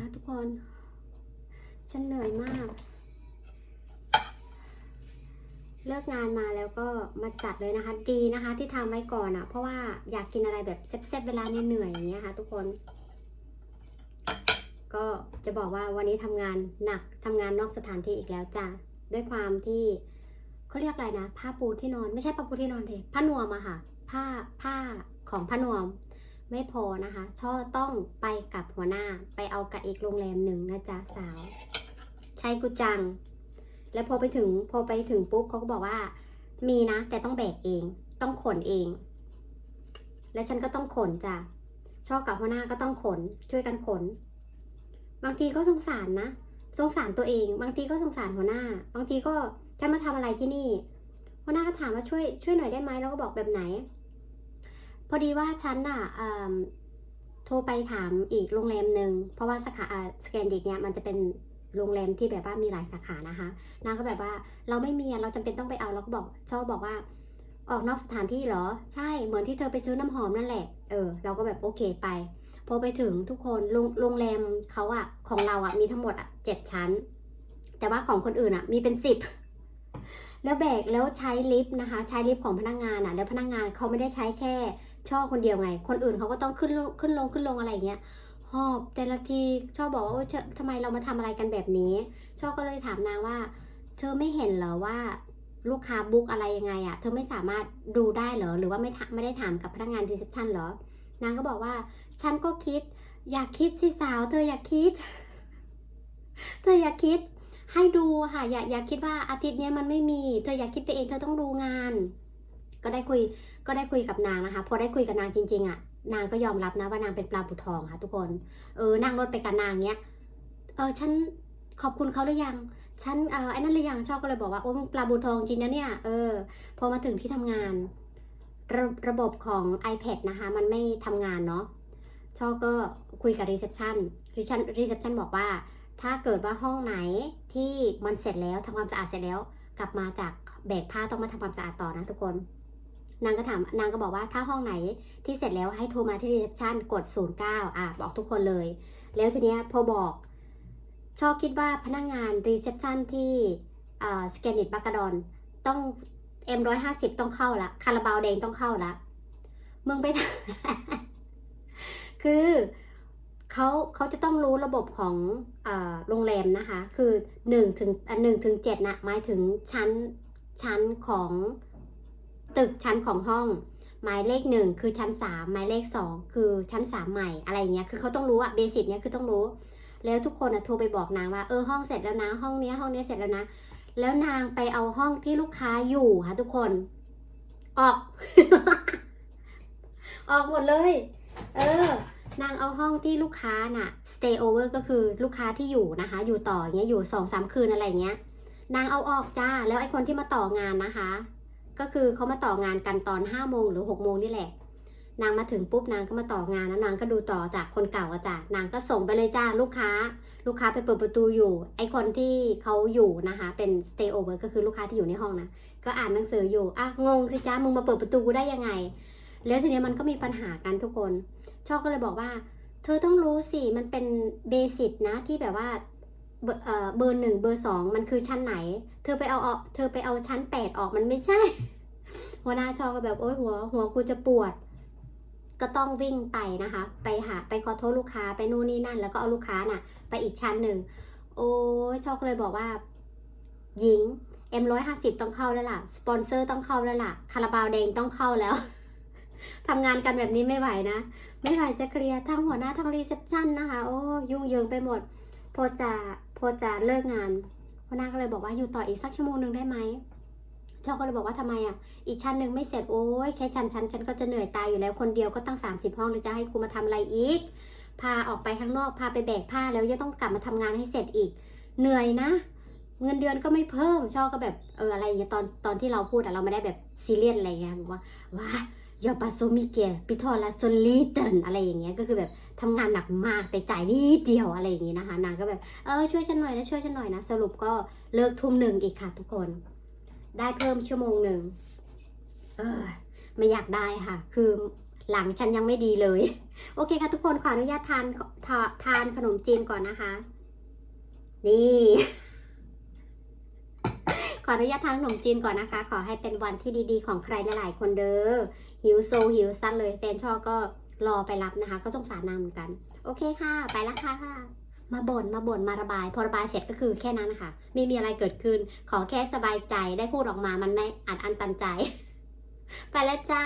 ค่ะทุกคน ฉันเหนื่อยมาก เลิกงานมาแล้วก็มาจัดเลยนะคะ ดีนะคะ ที่ทำไว้ก่อนอะ่ะ เพราะว่าอยากกินอะไรแบบแซ่บๆเวลาเหนื่อยอย่างเงี้ยค่ะ ทุกคน ก็จะบอกว่าวันนี้ทำงานหนักทำงานนอกสถานที่อีกแล้วจ้ะด้วยความที่เขาเรียกอะไรนะ ผ้าปูที่นอน ไม่ใช่ผ้าปูที่นอนเดผ้านวมอะค่ะ ผ้าผ้าของผ้านวม ไม่พอนะคะ ช่อต้องไปกับหัวหน้าไปเอากับอีกโรงแรมหนึ่งนะจ๊ะสาวใช่กูจัง แล้วพอไปถึงพอไปถึงปุ๊บเขาก็บอกว่า มีนะ แต่ต้องแบกเอง ต้องขนเอง และฉันก็ต้องขนจ้ะชอบกับหัวหน้าก็ต้องขน ช่วยกันขน บางทีก็สงสารนะสงสารตัวเอง บางทีก็สงสารหัวหน้า บางทีก็ฉันมาทำอะไรที่นี่หัวหน้าก็ถามว่าช่วยช่วยหน่อยได้ไหมเราก็บอกแบบไหนพ อดีว่าฉันอะโทรไปถามอีกโรงแรมหนึ่งเพราะว่าสาขาสแกนดิกเนี่ยมันจะเป็นโรงแรมที่แบบว่ามีหลายสาขานะคะนางก็แบบว่าเราไม่มีอะเราจำเป็นต้องไปเอาเราก็บอกชอบบอกว่า ออกนอกสถานที่เหรอ ใช่เหมือนที่เธอไปซื้อน้ำหอมนั่นแหละเออเราก็แบบโอเคไป พอไปถึงทุกคนโรงงแรมเขาอะของเราอะมีทั้งหมดอะเจ็ดชั้น แต่ว่าของคนอื่นอะมีเป็นสิบแล้วแบกแล้วใช้ลิฟต์นะคะ ใช้ลิฟต์ของพนักงานอะแล้วพนักงานเขาไม่ได้ใช้แค่ ช่อคนเดียวไง คนอื่นเขาก็ต้องขึ้นลงขึ้นลงขึ้นลงอะไรอย่างเงี้ยหอบแต่ละทีชอบบอกว่าเธอทำไมเรามาทำอะไรกันแบบนี้ชอบก็เลยถามนางว่า เธอไม่เห็นเหรอว่าลูกค้าบุ๊กอะไรยังไงอะเธอไม่สามารถดูได้เหรอ หรือว่าไม่ไม่ได้ถามกับพนักงานรีเซพชันเหรอ นางก็บอกว่า ฉันก็คิด อยากคิดสิสาว เธออยากคิด เธออยากคิด ให้ดูค่ะ อย่าอย่าคิดว่าอาทิตย์นี้มันไม่มี เธออยากคิดไปเอง เธอต้องดูงาน ก็ได้คุยก็ได้คุยกับนางนะคะ พอได้คุยกับนางจริง ๆอะนางก็ยอมรับนะว่านางเป็นปลาบุทองค่ะ ทุกคนเออนั่งรถไปกับนางเนี้ยเออฉันขอบคุณเขาหรือยังฉันเออไอ้นั่นหรือยังชอบก็เลยบอกว่าโอ้ปลาบูทองจริงนะเนี่ยเออพอมาถึงที่ทำงาน ระระบบของ iPad นะคะ มันไม่ทำงานเนาะชอบก็คุยกับรีเซพชันรีเซพรีเซพชันบอกว่า ถ้าเกิดว่าห้องไหนที่มันเสร็จแล้วทำความสะอาดเสร็จแล้ว กลับมาจากแบกผ้าต้องมาทำความสะอาดต่อนะทุกคน นางก็ถามนางก็บอกว่าถ้าห้องไหนที่เสร็จแล้วให้โทรมาที่รีเซพชันกด 09 อะบอกทุกคนเลย แล้วทีเนี้ยพอบอกชอบคิดว่าพนักงงานรีเซพชันที่สแกนิตบากาดอนต้อง M150 ต้องเข้าละคาราบาวแดงต้องเข้าละมึงไป คือเขาเขาจะต้องรู้ระบบของอโรงแรมนะคะ คือหนึ่งถึงหนึ่งถึงเจ็ดนะหมายถึงชั้นชั้นของ ตึกชั้นของห้อง หมายเลขหนึ่งคือชั้นสามหมายเลขสองคือชั้นสามใหม่อะไรอย่างเงี้ยคือเขาต้องรู้อะเบสิกเนี้ยคือต้องรู้ แล้วทุกคนอะโทรไปบอกนางว่าเออห้องเสร็จแล้วนะห้องเนี้ยห้องเนี้ยเสร็จแล้วนะ แล้วนางไปเอาห้องที่ลูกค้าอยู่ค่ะทุกคน ออก ออกหมดเลย เออนางเอาห้องที่ลูกค้าน่ะ stay over ก็คือลูกค้าที่อยู่นะคะ อยู่ต่ออย่างเงี้ยอยู่สองสามคืนอะไรเงี้ย นางเอาออกจ้า แล้วไอคนที่มาต่องานนะคะ ก็คือเขามาต่องานกันตอนห้าโมงหรือหกโมงนี่แหละ นางมาถึงปุ๊บนางก็มาต่องานแล้วนางก็ดูต่อจากคนเก่าอะจ้ะนางก็ส่งไปเลยจ้าลูกค้า ลูกค้าไปเปิดประตูอยู่ ไอคนที่เขาอยู่นะคะ เป็น stay over ก็คือลูกค้าที่อยู่ในห้องนะก็อ่านหนังสืออยู่อะงงสิจ้ามึงมาเปิดประตูกูได้ยังไง แล้วทีนี้มันก็มีปัญหากันทุกคน ชอบก็เลยบอกว่า เธอต้องรู้สิมันเป็นเบสิกนะที่แบบว่า เบอร์หนึ่งเบอร์สองมันคือชั้นไหน เธอไปเอาเธอไปเอาชั้นแปดออกมันไม่ใช่ หัวหน้าชอก็แบบโอ๊ยหัว หัวกูจะปวด ก็ต้องวิ่งไปนะคะ ไปหาไปขอโทษลูกค้าไปนู่นนี่นั่น แล้วก็เอาลูกค้าน่ะ ไปอีกชั้นหนึ่งโอ้ยชอก็เลยบอกว่า หญิง M ร้อยห้าสิบต้องเข้าแล้วล่ะสปอนเซอร์ต้องเข้าแล้วล่ะคาราบาวแดงต้องเข้าแล้วทำงานกันแบบนี้ไม่ไหวนะ ไม่ไหวจะเคลียร์ทั้งหัวหน้าทั้งรีเซพชันนะคะ โอ้ยุ่งเยิงไปหมด พอจะพอจะเลิกงานหัวหน้าก็เลยบอกว่าอยู่ต่ออีกสักชั่วโมงหนึ่งได้ไหมชอบก็เลยบอกว่าทำไมอะ อีกชั้นหนึ่งไม่เสร็จโอ้ยแค่ชั้นชั้นฉันก็จะเหนื่อยตายอยู่แล้วคนเดียวก็ตั้ง 30 ห้องเลยจะให้กูมาทำอะไรอีก พาออกไปข้างนอกพาไปแบกผ้าแล้วยังต้องกลับมาทำงานให้เสร็จอีก เหนื่อยนะ เงินเดือนก็ไม่เพิ่มชอก็แบบเอออะไรอย่างเงี้ยตอนตอนที่เราพูดอะเราไม่ได้แบบซีเรียสอะไรเงี้ยบอกว่าว้า ยอปาโซมิเกะปิทอลาโซลิเตนอะไรอย่างเงี้ยก็คือแบบทำงานหนักมากแต่จ่ายนิดเดียวอะไรอย่างงี้นะคะนางก็แบบเออช่วยฉันหน่อยนะช่วยฉันหน่อยนะสรุปก็เลิกทุ่มหนึ่งอีกค่ะทุกคน ได้เพิ่มชั่วโมงหนึ่งเออไม่อยากได้ค่ะ คือหลังฉันยังไม่ดีเลย โอเคค่ะทุกคนขออนุญาตทานทาทานขนมจีนก่อนนะคะ นี่ ออนุญาตทางขนมจีนก่อนนะคะ ขอให้เป็นวันที่ดีๆ ของใครหลายๆคนเด้อหิวโซหิวซัดเลยแฟนชอบก็รอไปรับนะคะ ก็สงสารนางเหมือนกัน โอเคค่ะ ไปละค่ะ มาบ่นมาบ่นมาระบาย พอระบายเสร็จก็คือแค่นั้นนะคะไม่มีอะไรเกิดขึ้น ขอแค่สบายใจได้พูดออกมามันไม่อัดอันตันใจ ไปแล้วจ้า